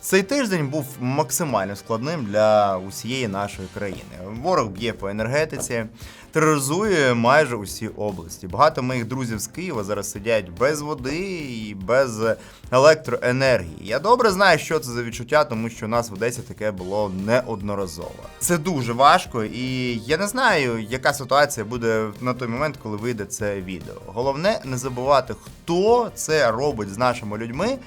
цей тиждень був максимально складним для усієї нашої країни. Ворог б'є по енергетиці, тероризує майже усі області. Багато моїх друзів з Києва зараз сидять без води і без електроенергії. Я добре знаю, що це за відчуття, тому що у нас в Одесі таке було неодноразово. Це дуже важко, і я не знаю, яка ситуація буде на той момент, коли вийде це відео. Головне не забувати, хто це робить з нашими людьми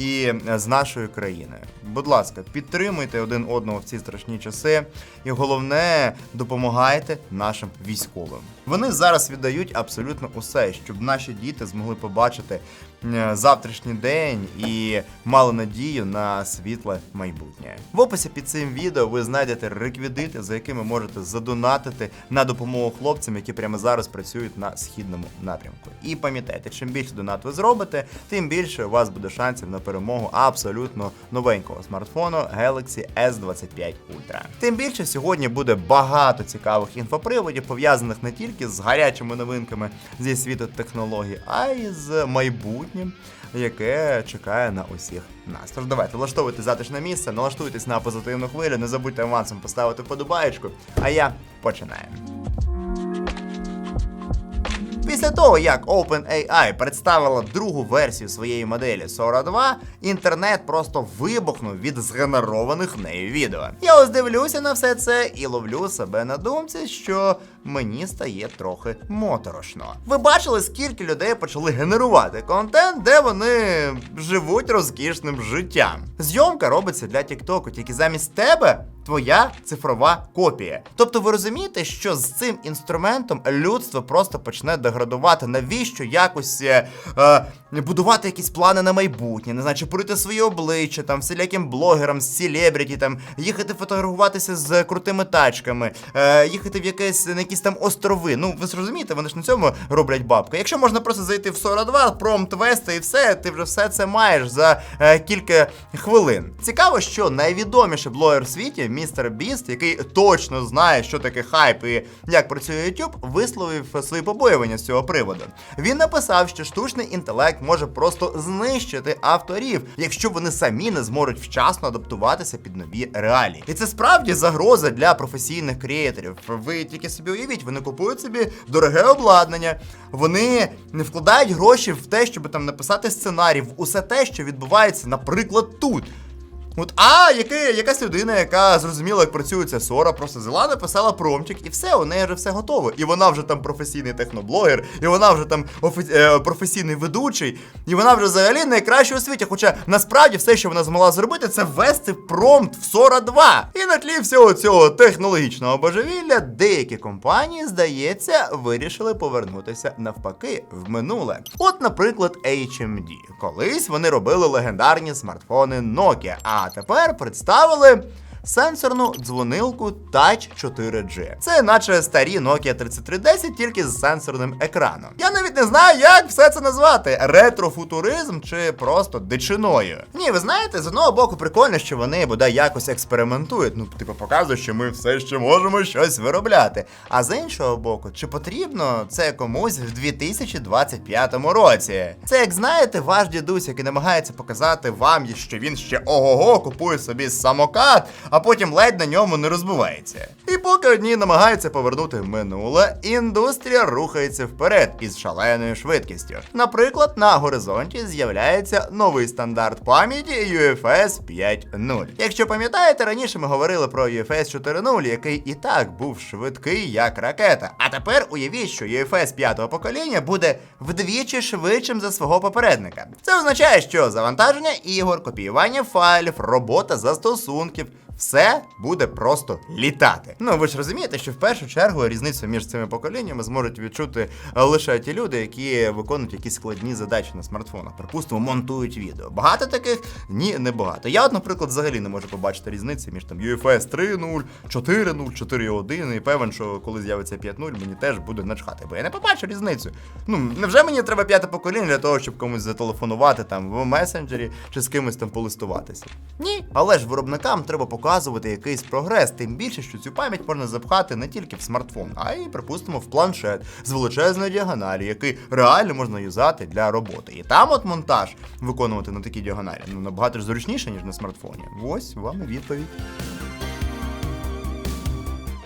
і е, з нашої країни. Будь ласка, підтримуйте один одного в ці страшні часи, і головне, допомагайте нашим військовим. Вони зараз віддають абсолютно усе, щоб наші діти змогли побачити завтрашній день і мали надію на світле майбутнє. В описі під цим відео ви знайдете реквідити, за якими можете задонатити на допомогу хлопцям, які прямо зараз працюють на східному напрямку. І пам'ятайте, чим більше донат ви зробите, тим більше у вас буде шансів на перемогу абсолютно новенького смартфону Galaxy S25 Ultra. Тим більше сьогодні буде багато цікавих інфоприводів, пов'язаних не тільки з гарячими новинками зі світу технологій, а й з майбутнім. Яке чекає на усіх нас. Тож давайте влаштовуйте затишне місце, налаштуйтесь на позитивну хвилю, не забудьте авансом поставити вподобаєчку. А я починаю. Після того, як OpenAI представила другу версію своєї моделі Sora 2, інтернет просто вибухнув від згенерованих нею відео. Я ось дивлюся на все це і ловлю себе на думці, що мені стає трохи моторошно. Ви бачили, скільки людей почали генерувати контент, де вони живуть розкішним життям. Зйомка робиться для TikTok, тільки замість тебе твоя цифрова копія. Тобто ви розумієте, що з цим інструментом людство просто почне деградувати. Навіщо якось е, е, будувати якісь плани на майбутнє, не знаю, чи порити своє обличчя там всіляким блогерам, селебріті, там їхати фотографуватися з крутими тачками, е, їхати в якесь якісь там острови. Ну ви ж розумієте, вони ж на цьому роблять бабки. Якщо можна просто зайти в 42, промпт вести і все, ти вже все це маєш за е, кілька хвилин. Цікаво, що найвідоміший блогер в світі, містер Біст, який точно знає, що таке хайп і як працює YouTube, висловив свої побоювання з цього приводу. Він написав, що штучний інтелект може просто знищити авторів, якщо вони самі не зможуть вчасно адаптуватися під нові реалії. І це справді загроза для професійних креаторів. Ви тільки собі уявіть, вони купують собі дороге обладнання, вони не вкладають гроші в те, щоб там написати сценарій, в усе те, що відбувається, наприклад, тут. От, а яке, якась людина, яка зрозуміла, як працює ця сора, просто взяла, написала промчик, і все, у неї вже все готово. І вона вже там професійний техноблогер, і вона вже там офі- е, професійний ведучий, і вона вже взагалі найкраща у світі. Хоча насправді все, що вона змогла зробити, це ввести промпт в Сора 2. І на тлі всього цього технологічного божевілля деякі компанії, здається, вирішили повернутися навпаки в минуле. От, наприклад, HMD. Колись вони робили легендарні смартфони Nokia, а тепер представили. Сенсорну дзвонилку Touch 4G. Це наче старі Nokia 3310, тільки з сенсорним екраном. Я навіть не знаю, як все це назвати: ретрофутуризм чи просто дичиною. Ні, ви знаєте, з одного боку прикольно, що вони бодай якось експериментують. Ну, типу, показують, що ми все ще можемо щось виробляти. А з іншого боку, чи потрібно це комусь в 2025 році? Це як знаєте, ваш дідусь, який намагається показати вам, що він ще ого-го купує собі самокат, а потім ледь на ньому не розбивається. І поки одні намагаються повернути минуле, індустрія рухається вперед із шаленою швидкістю. Наприклад, на горизонті з'являється новий стандарт пам'яті UFS 5.0. Якщо пам'ятаєте, раніше ми говорили про UFS 4.0, який і так був швидкий як ракета. А тепер уявіть, що UFS 5-го покоління буде вдвічі швидшим за свого попередника. Це означає, що завантаження ігор, копіювання файлів, робота застосунків. Все буде просто літати. Ну ви ж розумієте, що в першу чергу різницю між цими поколіннями зможуть відчути лише ті люди, які виконують якісь складні задачі на смартфонах. Припустимо, монтують відео. Багато таких? Ні, не багато. Я, от, наприклад, взагалі не можу побачити різниці між там UFS 3.0, 4.0, 4.1 і певен, що коли з'явиться 5.0, мені теж буде начхати, бо я не побачу різницю. Ну невже мені треба п'яте покоління для того, щоб комусь зателефонувати там в месенджері чи з кимось там полистуватися? Ні, але ж виробникам треба показувати показувати якийсь прогрес, тим більше, що цю пам'ять можна запхати не тільки в смартфон, а й, припустимо, в планшет з величезної діагоналі, який реально можна юзати для роботи. І там от монтаж виконувати на такій діагоналі ну набагато ж зручніше, ніж на смартфоні. Ось вам і відповідь.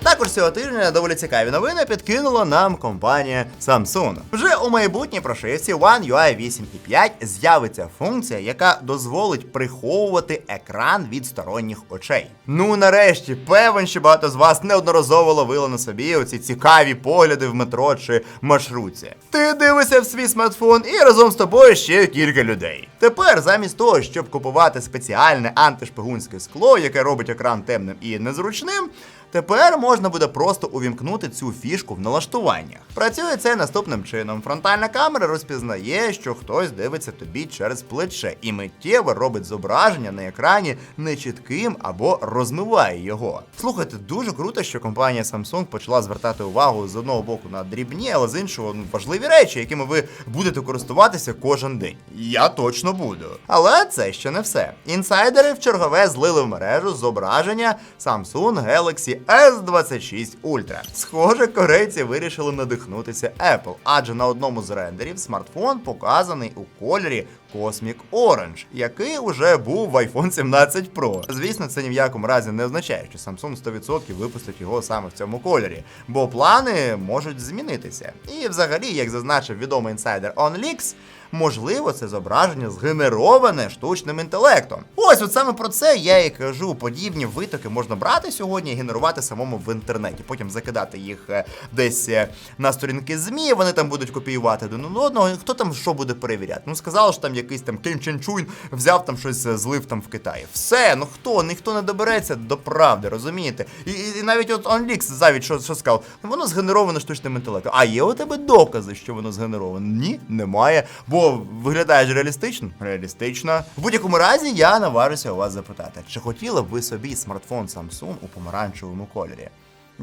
Також цього тижня доволі цікаві новини підкинула нам компанія Samsung. Вже у майбутній прошивці One UI 8.5 з'явиться функція, яка дозволить приховувати екран від сторонніх очей. Ну нарешті, певен, що багато з вас неодноразово ловило на собі оці цікаві погляди в метро чи маршрутці. Ти дивишся в свій смартфон і разом з тобою ще кілька людей. Тепер, замість того, щоб купувати спеціальне антишпигунське скло, яке робить екран темним і незручним. Тепер можна буде просто увімкнути цю фішку в налаштуваннях. Працює це наступним чином: фронтальна камера розпізнає, що хтось дивиться тобі через плече, і миттєво робить зображення на екрані нечітким або розмиває його. Слухайте, дуже круто, що компанія Samsung почала звертати увагу з одного боку на дрібні, але з іншого ну, важливі речі, якими ви будете користуватися кожен день. Я точно буду. Але це ще не все. Інсайдери в чергове злили в мережу зображення Samsung Galaxy S26 Ultra. Схоже, корейці вирішили надихнутися Apple, адже на одному з рендерів смартфон показаний у кольорі Cosmic Orange, який уже був в iPhone 17 Pro. Звісно, це ні в якому разі не означає, що Samsung 100% випустить його саме в цьому кольорі, бо плани можуть змінитися. І взагалі, як зазначив відомий інсайдер OnLeaks, Можливо, це зображення згенероване штучним інтелектом. Ось от саме про це я і кажу. Подібні витоки можна брати сьогодні і генерувати самому в інтернеті. Потім закидати їх е, десь е, на сторінки ЗМІ. Вони там будуть копіювати один одного. Хто там що буде перевіряти? Ну сказали, що там якийсь там Ким Чен Чуйн взяв там щось е, злив там в Китаї. Все, ну хто? Ніхто не добереться до правди, розумієте? І, і, і навіть от OnLeaks завіть що, що сказав, воно згенероване штучним інтелектом. А є у тебе докази, що воно згенероване? Ні, немає. Бо виглядає ж реалістично? Реалістично. В будь-якому разі я наважуся у вас запитати, чи хотіли б ви собі смартфон Samsung у помаранчевому кольорі?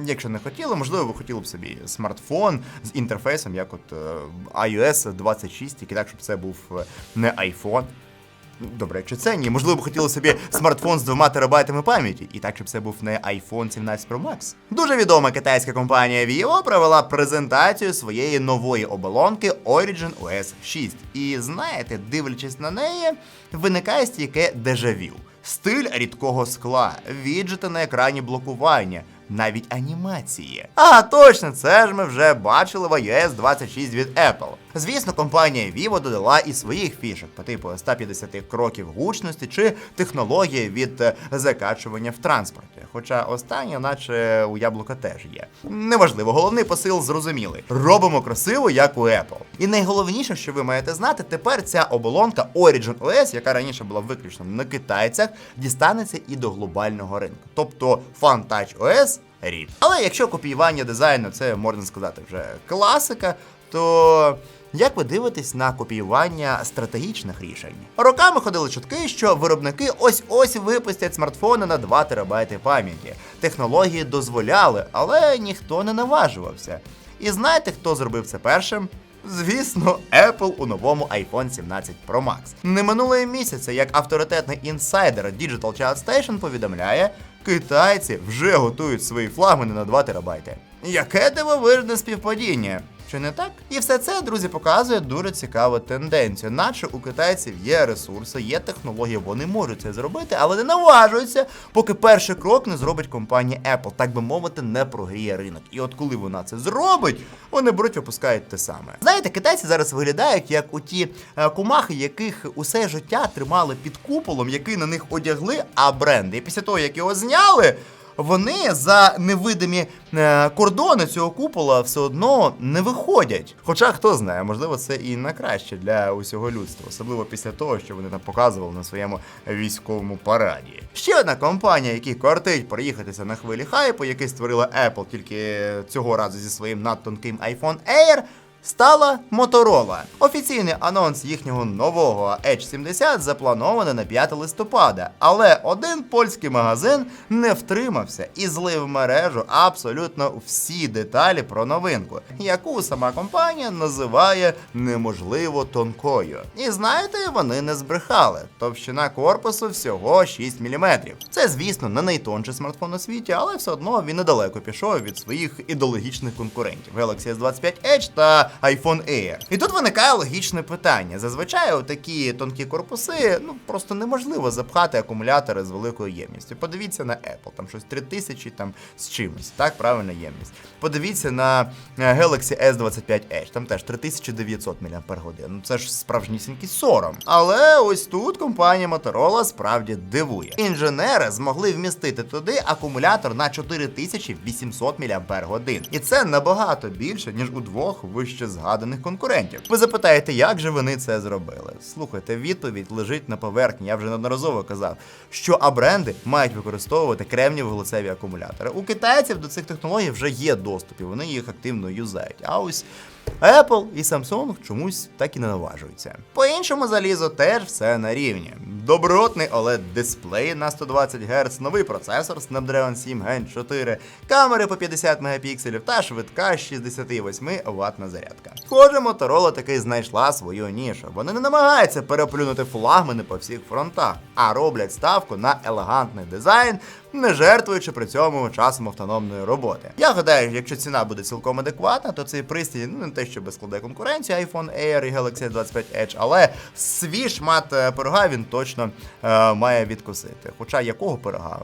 Якщо не хотіли, можливо, ви хотіли б собі смартфон з інтерфейсом, як от е, iOS 26, тільки так, щоб це був е, не iPhone. Добре, якщо це ні, можливо, б хотіли собі смартфон з двома терабайтами пам'яті, і так, щоб це був не iPhone 17 Pro Max. Дуже відома китайська компанія Vivo провела презентацію своєї нової оболонки Origin OS 6. І знаєте, дивлячись на неї, виникає стійке дежавю. Стиль рідкого скла, віджити на екрані блокування, навіть анімації. А точно, це ж ми вже бачили в iOS 26 від Apple. Звісно, компанія Vivo додала і своїх фішок по типу 150 кроків гучності чи технології від е, закачування в транспорті. Хоча останнє, наче у яблука теж є. Неважливо, головний посил зрозумілий. Робимо красиво, як у Apple. І найголовніше, що ви маєте знати, тепер ця оболонка Origin OS, яка раніше була виключно на китайцях, дістанеться і до глобального ринку. Тобто Fun Touch OS рід. Але якщо копіювання дизайну це можна сказати вже класика, то як ви дивитесь на копіювання стратегічних рішень? Роками ходили чутки, що виробники ось-ось випустять смартфони на 2 терабайти пам'яті. Технології дозволяли, але ніхто не наважувався. І знаєте, хто зробив це першим? Звісно, Apple у новому iPhone 17 Pro Max. Не минуло місяця, як авторитетний інсайдер Digital Chat Station повідомляє, китайці вже готують свої флагмани на 2 терабайти. Яке дивовижне співпадіння! Чи не так? І все це, друзі, показує дуже цікаву тенденцію. Наче у китайців є ресурси, є технології, вони можуть це зробити, але не наважуються, поки перший крок не зробить компанія Apple, так би мовити, не прогріє ринок. І от коли вона це зробить, вони беруть випускають те саме. Знаєте, китайці зараз виглядають як у ті е, кумахи, яких усе життя тримали під куполом, який на них одягли, а бренди. І після того, як його зняли. Вони за невидимі е, кордони цього купола все одно не виходять. Хоча хто знає, можливо, це і на краще для усього людства, особливо після того, що вони там показували на своєму військовому параді. Ще одна компанія, якій кортить проїхатися на хвилі хайпу, який створила Apple тільки цього разу зі своїм надтонким iPhone Air. Стала Motorola. Офіційний анонс їхнього нового Edge 70 запланований на 5 листопада, але один польський магазин не втримався і злив мережу абсолютно всі деталі про новинку, яку сама компанія називає неможливо тонкою. І знаєте, вони не збрехали. Товщина корпусу всього 6 мм. Це, звісно, не найтонший смартфон у світі, але все одно він недалеко пішов від своїх ідеологічних конкурентів Galaxy S25 Edge та iPhone Air. І тут виникає логічне питання. Зазвичай у такі тонкі корпуси ну просто неможливо запхати акумулятори з великою ємністю. Подивіться на Apple, там щось 3000 там з чимось, так правильна ємність. Подивіться на е, Galaxy S25 Edge, там теж 3900 мАч. Ну це ж справжнісінький сором. Але ось тут компанія Motorola справді дивує. Інженери змогли вмістити туди акумулятор на 4800 мАч. І це набагато більше, ніж у двох вище згаданих конкурентів. Ви запитаєте, як же вони це зробили? Слухайте, відповідь лежить на поверхні. Я вже неодноразово казав, що абренди мають використовувати кремніво-глицеві акумулятори. У китайців до цих технологій вже є доступ, і вони їх активно юзають. А ось Apple і Samsung чомусь так і не наважуються. По іншому залізу теж все на рівні. Добротний oled дисплей на 120 Гц, новий процесор Snapdragon 7 Gen 4, камери по 50 мегапікселів та швидка 68 ватна зарядка. Схоже, Motorola таки знайшла свою нішу. Вони не намагаються переплюнути флагмани по всіх фронтах, а роблять ставку на елегантний дизайн, не жертвуючи при цьому часом автономної роботи. Я гадаю, якщо ціна буде цілком адекватна, то цей пристрій ну не те, що без складає конкуренцію iPhone Air і Galaxy 25 Edge, але свій шмат е, пирога він точно е, має відкусити. Хоча якого пирога?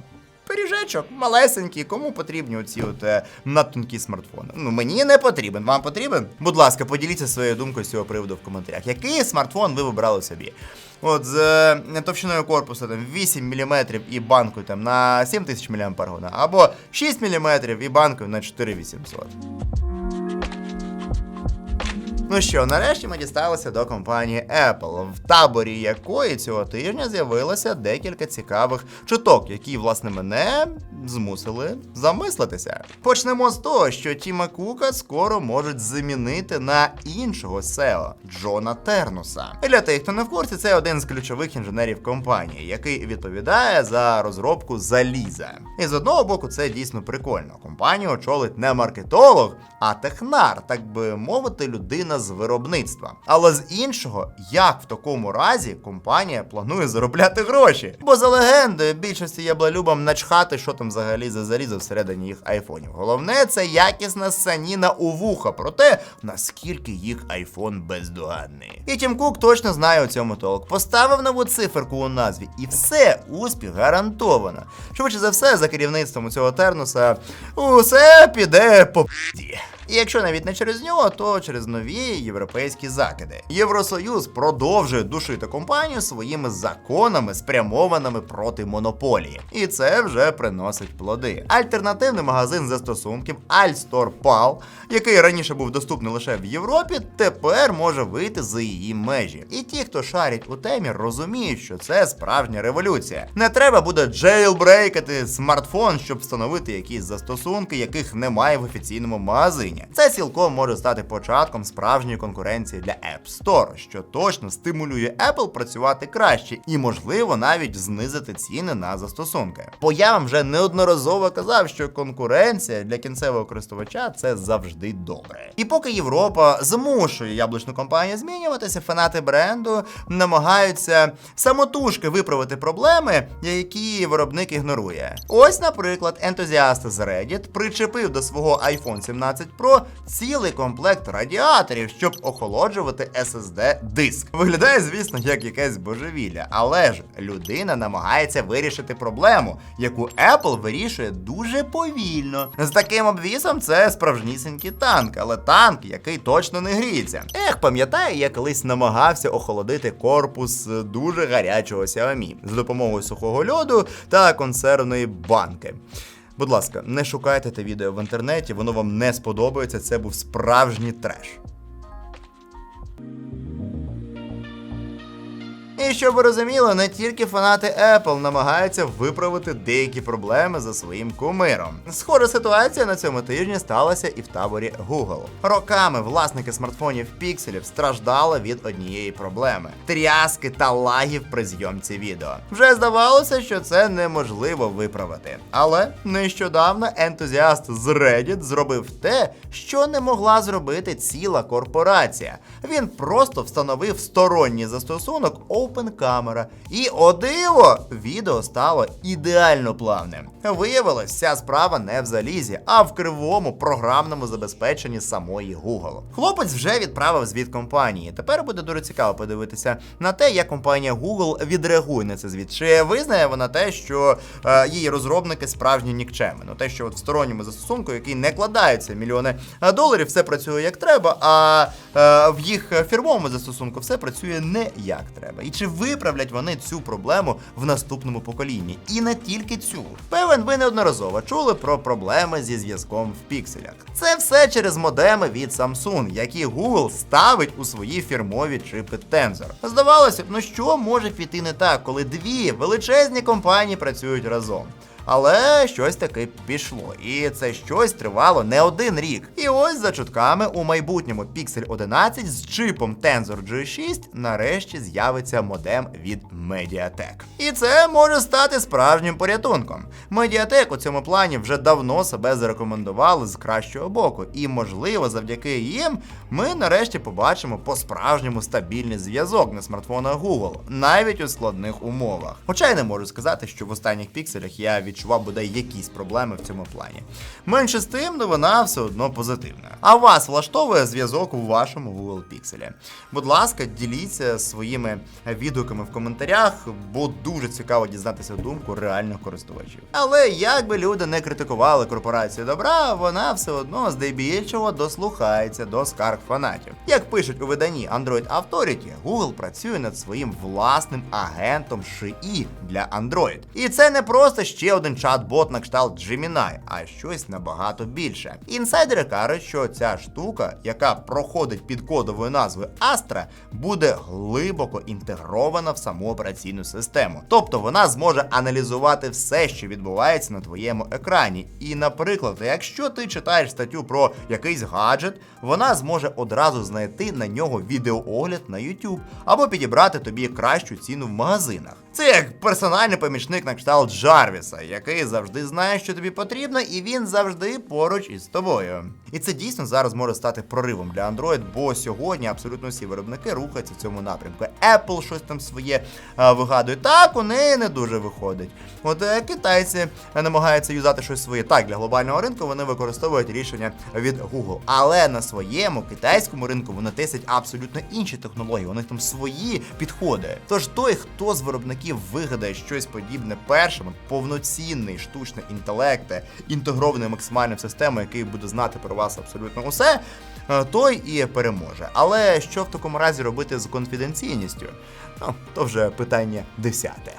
Пиріжечок малесенький, кому потрібні оці от е, надтонкі смартфони? Ну мені не потрібен. Вам потрібен? Будь ласка, поділіться своєю думкою з цього приводу в коментарях. Який смартфон ви вибрали собі? От з е, товщиною корпусу там 8 мм і банкою там на 7000 мАч, або 6 мм і банкою на 4800. Ну що, нарешті ми дісталися до компанії Apple, в таборі якої цього тижня з'явилося декілька цікавих чуток, які, власне, мене змусили замислитися. Почнемо з того, що Тіма Кука скоро можуть замінити на іншого SEO Джона Тернуса. Для тих, хто не в курсі, це один з ключових інженерів компанії, який відповідає за розробку заліза. І з одного боку, це дійсно прикольно. Компанію очолить не маркетолог, а технар, так би мовити, людина з виробництва. Але з іншого, як в такому разі компанія планує заробляти гроші? Бо за легендою більшості яблалюбам начхати, що там взагалі за залізо всередині їх айфонів. Головне це якісна саніна у вуха про те, наскільки їх айфон бездоганний. І Тім Кук точно знає у цьому толк. Поставив нову циферку у назві, і все, успіх гарантовано. Швидше за все, за керівництвом цього тернуса, усе піде по. І якщо навіть не через нього, то через нові європейські закиди. Євросоюз продовжує душити компанію своїми законами, спрямованими проти монополії. І це вже приносить плоди. Альтернативний магазин застосунків Alstore Pal, який раніше був доступний лише в Європі, тепер може вийти за її межі. І ті, хто шарять у темі, розуміють, що це справжня революція. Не треба буде джейлбрейкати смартфон, щоб встановити якісь застосунки, яких немає в офіційному магазині. Це цілком може стати початком справжньої конкуренції для App Store, що точно стимулює Apple працювати краще і, можливо, навіть знизити ціни на застосунки. Бо я вам вже неодноразово казав, що конкуренція для кінцевого користувача це завжди добре. І поки Європа змушує яблучну компанію змінюватися, фанати бренду намагаються самотужки виправити проблеми, які виробник ігнорує. Ось, наприклад, ентузіаст з Reddit причепив до свого iPhone 17 Pro цілий комплект радіаторів, щоб охолоджувати SSD диск. Виглядає, звісно, як якесь божевілля, але ж людина намагається вирішити проблему, яку Apple вирішує дуже повільно. З таким обвісом це справжнісінький танк, але танк, який точно не гріється. Ех, пам'ятаю, я колись намагався охолодити корпус дуже гарячого Xiaomi за допомогою сухого льоду та консервної банки. Будь ласка, не шукайте те відео в інтернеті, воно вам не сподобається. Це був справжній треш. І щоб ви розуміли, не тільки фанати Apple намагаються виправити деякі проблеми за своїм кумиром. Схожа ситуація на цьому тижні сталася і в таборі Google. Роками власники смартфонів пікселів страждали від однієї проблеми тряски та лагів при зйомці відео. Вже здавалося, що це неможливо виправити. Але нещодавно ентузіаст з Reddit зробив те, що не могла зробити ціла корпорація. Він просто встановив сторонній застосунок OpenCamera. І о диво, відео стало ідеально плавним. Виявилось, вся справа не в залізі, а в кривому програмному забезпеченні самої Google. Хлопець вже відправив звіт компанії. Тепер буде дуже цікаво подивитися на те, як компанія Google відреагує на це звіт. Чи визнає вона те, що е, її розробники справжні нікчеми? Ну те, що от в сторонньому застосунку, який не кладаються мільйони е, доларів, все працює як треба, а е, в їх фірмовому застосунку все працює не як треба. І чи виправлять вони цю проблему в наступному поколінні? І не тільки цю. Певен, ви неодноразово чули про проблеми зі зв'язком в пікселях. Це все через модеми від Samsung, які Google ставить у свої фірмові чипи Tensor. Здавалося б, ну що може піти не так, коли дві величезні компанії працюють разом. Але щось таки пішло, і це щось тривало не один рік. І ось за чутками у майбутньому Pixel 11 з чипом Tensor G6 нарешті з'явиться модем від Mediatek. І це може стати справжнім порятунком. Mediatek у цьому плані вже давно себе зарекомендували з кращого боку, і можливо, завдяки їм ми нарешті побачимо по-справжньому стабільний зв'язок на смартфонах Google, навіть у складних умовах. Хоча й не можу сказати, що в останніх пікселях я відчував бодай якісь проблеми в цьому плані. Менше з тим, новина все одно позитивна. А вас влаштовує зв'язок у вашому Google Pixel? Будь ласка, діліться своїми відгуками в коментарях, бо дуже цікаво дізнатися думку реальних користувачів. Але як би люди не критикували корпорацію добра, вона все одно здебільшого дослухається до скарг фанатів. Як пишуть у виданні Android Authority, Google працює над своїм власним агентом SHI для Android. І це не просто ще один чат-бот на кшталт Gemini, а щось набагато більше. Інсайдери кажуть, що ця штука, яка проходить під кодовою назвою Astra, буде глибоко інтегрована в саму операційну систему. Тобто вона зможе аналізувати все, що відбувається на твоєму екрані. І, наприклад, якщо ти читаєш статтю про якийсь гаджет, вона зможе одразу знайти на нього відеоогляд на YouTube або підібрати тобі кращу ціну в магазинах. Це як персональний помічник на кшталт Джарвіса, який завжди знає, що тобі потрібно, і він завжди поруч із тобою. І це дійсно зараз може стати проривом для Android, бо сьогодні абсолютно всі виробники рухаються в цьому напрямку. Apple щось там своє а, вигадує. Так, у неї не дуже виходить. От е, китайці намагаються юзати щось своє. Так, для глобального ринку вони використовують рішення від Google. Але на своєму китайському ринку вони тестять абсолютно інші технології. У них там свої підходи. Тож той, хто з виробників вигадає щось подібне першим, повноцінний штучний інтелект, інтегрований максимально в систему, який буде знати про вас абсолютно усе, е, той і переможе. Але що в такому разі робити з конфіденційністю? Ну, то вже питання десяте.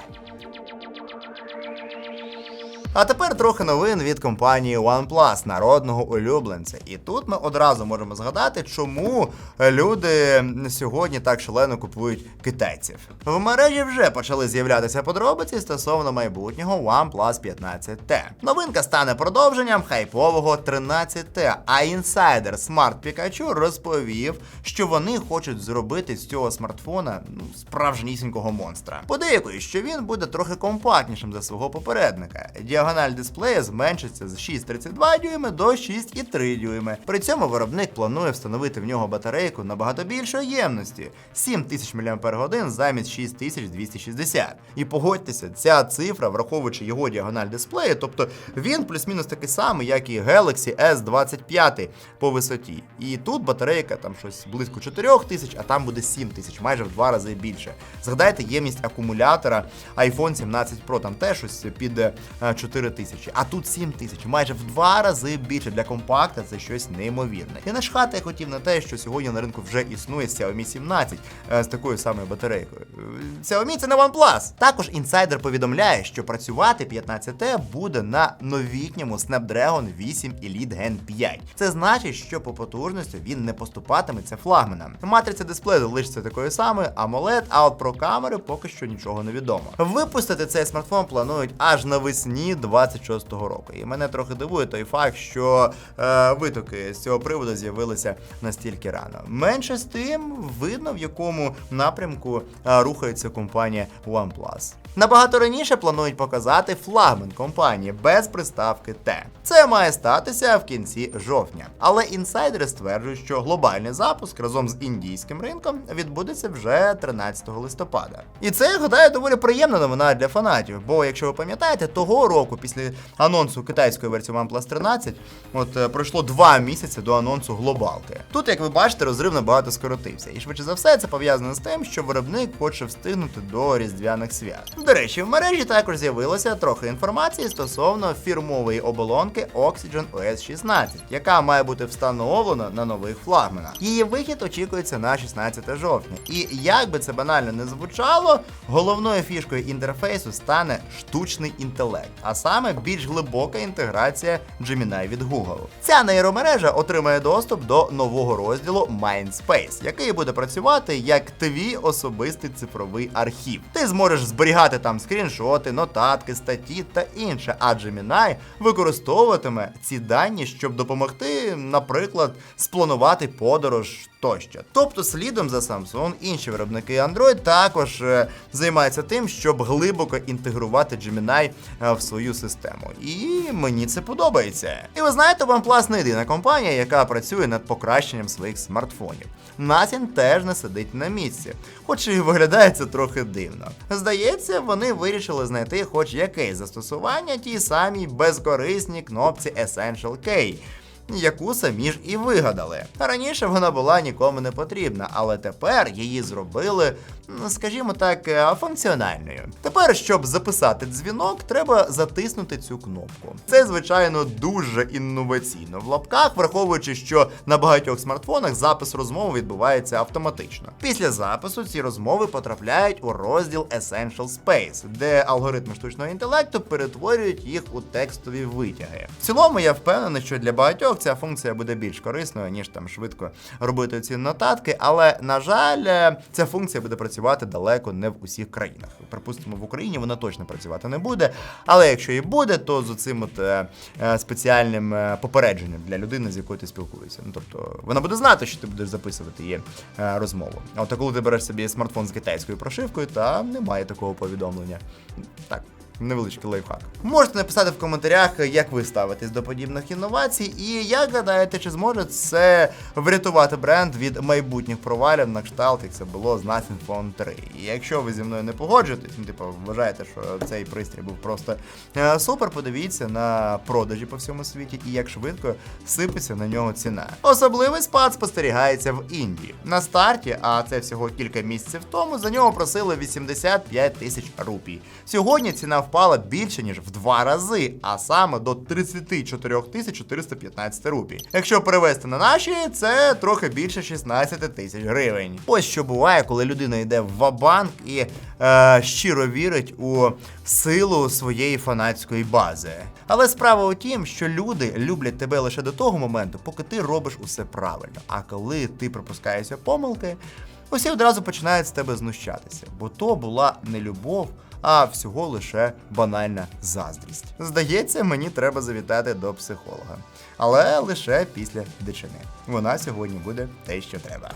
А тепер трохи новин від компанії OnePlus, народного улюбленця. І тут ми одразу можемо згадати, чому люди сьогодні так шалено купують китайців. В мережі вже почали з'являтися подробиці стосовно майбутнього OnePlus 15T. Новинка стане продовженням хайпового 13T, а інсайдер Smart Pikachu розповів, що вони хочуть зробити з цього смартфона ну, справжнісінького монстра. Подейкують, що він буде трохи компактнішим за свого попередника. Діагональ дисплея зменшиться з 6,32 дюйми до 6,3 дюйми. При цьому виробник планує встановити в нього батарейку набагато більшої ємності 7000 мАч замість 6260. І погодьтеся, ця цифра, враховуючи його діагональ дисплею, тобто він плюс-мінус такий самий, як і Galaxy S25 по висоті. І тут батарейка там щось близько 4000, а там буде 7000, майже в два рази більше. Згадайте ємність акумулятора iPhone 17 Pro, там теж щось під 4 4 тисячі, а тут 7 тисяч, майже в два рази більше для компакта. Це щось неймовірне. І начхати я хотів на те, що сьогодні на ринку вже існує Xiaomi 17 е, з такою самою батарейкою. Е, Xiaomi це не OnePlus. Також інсайдер повідомляє, що працювати 15T буде на новітньому Snapdragon 8 Elite Gen 5. Це значить, що по потужності він не поступатиметься флагманам. Матриця дисплею залишиться такою самою, AMOLED, а от про камери поки що нічого не відомо. Випустити цей смартфон планують аж навесні 26-го року. І мене трохи дивує той факт, що е, витоки з цього приводу з'явилися настільки рано. Менше з тим, видно в якому напрямку е, рухається компанія OnePlus. Набагато раніше планують показати флагман компанії без приставки Т. Це має статися в кінці жовтня. Але інсайдери стверджують, що глобальний запуск разом з індійським ринком відбудеться вже 13 листопада. І це, я гадаю, доволі приємна новина для фанатів. Бо, якщо ви пам'ятаєте, того року, після анонсу китайської версії OnePlus 13, от е, пройшло два місяці до анонсу глобалки. Тут, як ви бачите, розрив набагато скоротився. І швидше за все, це пов'язано з тим, що виробник хоче встигнути до різдвяних свят. До речі, в мережі також з'явилося трохи інформації стосовно фірмової оболонки Oxygen OS 16, яка має бути встановлена на нових флагманах. Її вихід очікується на 16 жовтня. І як би це банально не звучало, головною фішкою інтерфейсу стане штучний інтелект, а саме більш глибока інтеграція Gemini від Google. Ця нейромережа отримає доступ до нового розділу Mindspace, який буде працювати як твій особистий цифровий архів. Ти зможеш зберігати там скріншоти, нотатки, статті та інше, а Gemini використовуватиме ці дані, щоб допомогти, наприклад, спланувати подорож тощо. Тобто, слідом за Samsung, інші виробники Android також е, займаються тим, щоб глибоко інтегрувати Gemini е, в свою систему. І мені це подобається. І ви знаєте, OnePlus не єдина компанія, яка працює над покращенням своїх смартфонів. Nothing теж не сидить на місці, хоч і виглядає це трохи дивно. Здається, вони вирішили знайти хоч якесь застосування тій самій безкорисній кнопці Essential K яку самі ж і вигадали. Раніше вона була нікому не потрібна, але тепер її зробили, скажімо так, е, функціональною. Тепер, щоб записати дзвінок, треба затиснути цю кнопку. Це, звичайно, дуже інноваційно в лапках, враховуючи, що на багатьох смартфонах запис розмови відбувається автоматично. Після запису ці розмови потрапляють у розділ Essential Space, де алгоритми штучного інтелекту перетворюють їх у текстові витяги. В цілому я впевнений, що для багатьох ця функція буде більш корисною, ніж там швидко робити ці нотатки, але на жаль, е, ця функція буде працювати далеко не в усіх країнах. Припустимо, в Україні вона точно працювати не буде. Але якщо і буде, то з цим от е, е, спеціальним попередженням для людини, з якою ти спілкуєшся. Ну тобто вона буде знати, що ти будеш записувати її розмову. От коли ти береш собі смартфон з китайською прошивкою, там немає такого повідомлення. Так. Невеличкий лайфхак. Можете написати в коментарях, як ви ставитесь до подібних інновацій, і як гадаєте, чи зможе це врятувати бренд від майбутніх провалів на кшталт, як це було з Nothing Phone 3. І якщо ви зі мною не погоджуєтесь, ну типу вважаєте, що цей пристрій був просто е, супер, подивіться на продажі по всьому світі і як швидко сипеться на нього ціна. Особливий спад спостерігається в Індії. На старті, а це всього кілька місяців тому, за нього просили 85 тисяч рупій. Сьогодні ціна впала більше ніж в два рази, а саме до 34 тисяч 415 рупій. Якщо перевести на наші, це трохи більше 16 тисяч гривень. Ось що буває, коли людина йде в вабанк і е, щиро вірить у силу своєї фанатської бази. Але справа у тім, що люди люблять тебе лише до того моменту, поки ти робиш усе правильно. А коли ти пропускаєшся помилки, усі одразу починають з тебе знущатися, бо то була не любов, а всього лише банальна заздрість. Здається, мені треба завітати до психолога, але лише після дичини. Вона сьогодні буде те, що треба.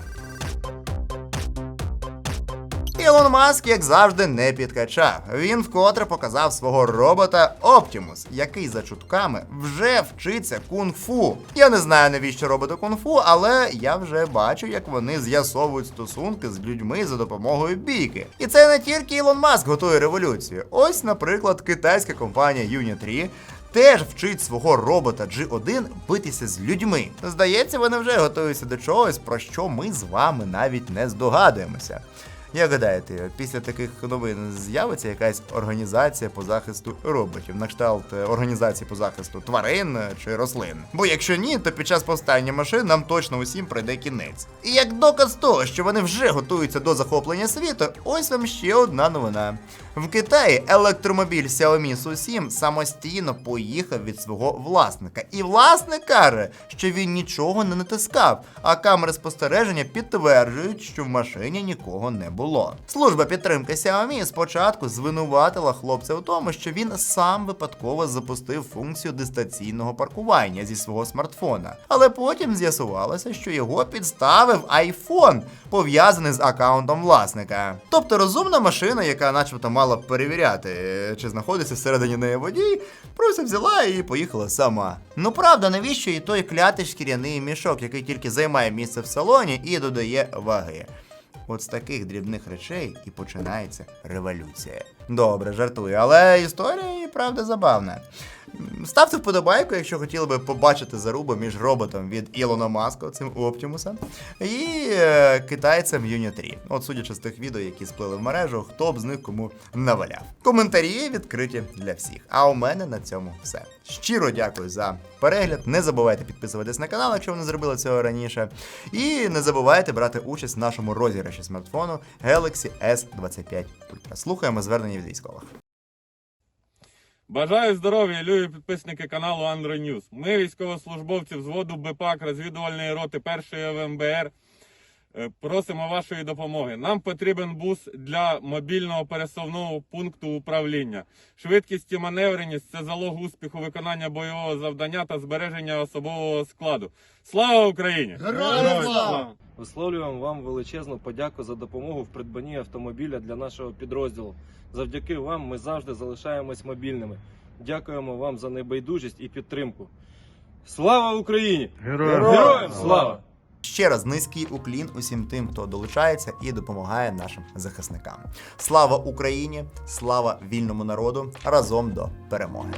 Ілон Маск, як завжди, не підкачав. Він вкотре показав свого робота Оптімус, який за чутками вже вчиться кунг-фу. Я не знаю навіщо роботу кунг-фу, але я вже бачу, як вони з'ясовують стосунки з людьми за допомогою бійки. І це не тільки Ілон Маск готує революцію. Ось, наприклад, китайська компанія Unitree Теж вчить свого робота G1 битися з людьми. Здається, вони вже готуються до чогось, про що ми з вами навіть не здогадуємося. Як гадаєте, після таких новин з'явиться якась організація по захисту роботів, на кшталт е, організації по захисту тварин е, чи рослин? Бо якщо ні, то під час повстання машин нам точно усім прийде кінець. І як доказ того, що вони вже готуються до захоплення світу, ось вам ще одна новина. В Китаї електромобіль Xiaomi Su7 самостійно поїхав від свого власника. І власник каже, що він нічого не натискав, а камери спостереження підтверджують, що в машині нікого не було. Служба підтримки Xiaomi спочатку звинуватила хлопця у тому, що він сам випадково запустив функцію дистанційного паркування зі свого смартфона. Але потім з'ясувалося, що його підставив iPhone, пов'язаний з аккаунтом власника. Тобто розумна машина, яка начебто мала б перевіряти, е, чи знаходиться всередині неї водій, просто взяла і поїхала сама. Ну правда, навіщо і той клятий шкіряний мішок, який тільки займає місце в салоні і додає ваги. От з таких дрібних речей і починається революція. Добре, жартую, але історія і правда забавна. Ставте вподобайку, якщо хотіли би побачити зарубу між роботом від Ілона Маска, цим Оптімуса, і е, китайцем Юні 3. От судячи з тих відео, які сплили в мережу, хто б з них кому наваляв. Коментарі відкриті для всіх. А у мене на цьому все. Щиро дякую за перегляд. Не забувайте підписуватись на канал, якщо ви не зробили цього раніше. І не забувайте брати участь в нашому розіграші смартфону Galaxy S25 Ultra. Слухаємо звернення від військових. Бажаю здоров'я, любі підписники каналу Android News. Ми, військовослужбовці взводу БПАК розвідувальної роти 1 ВМБР, е, просимо вашої допомоги. Нам потрібен бус для мобільного пересувного пункту управління. Швидкість і маневреність це залог успіху виконання бойового завдання та збереження особового складу. Слава Україні! Героям слава! Висловлюємо вам величезну подяку за допомогу в придбанні автомобіля для нашого підрозділу. Завдяки вам ми завжди залишаємось мобільними. Дякуємо вам за небайдужість і підтримку. Слава Україні! Героям слава! Ще раз низький уклін усім тим, хто долучається і допомагає нашим захисникам. Слава Україні! Слава вільному народу! Разом до перемоги!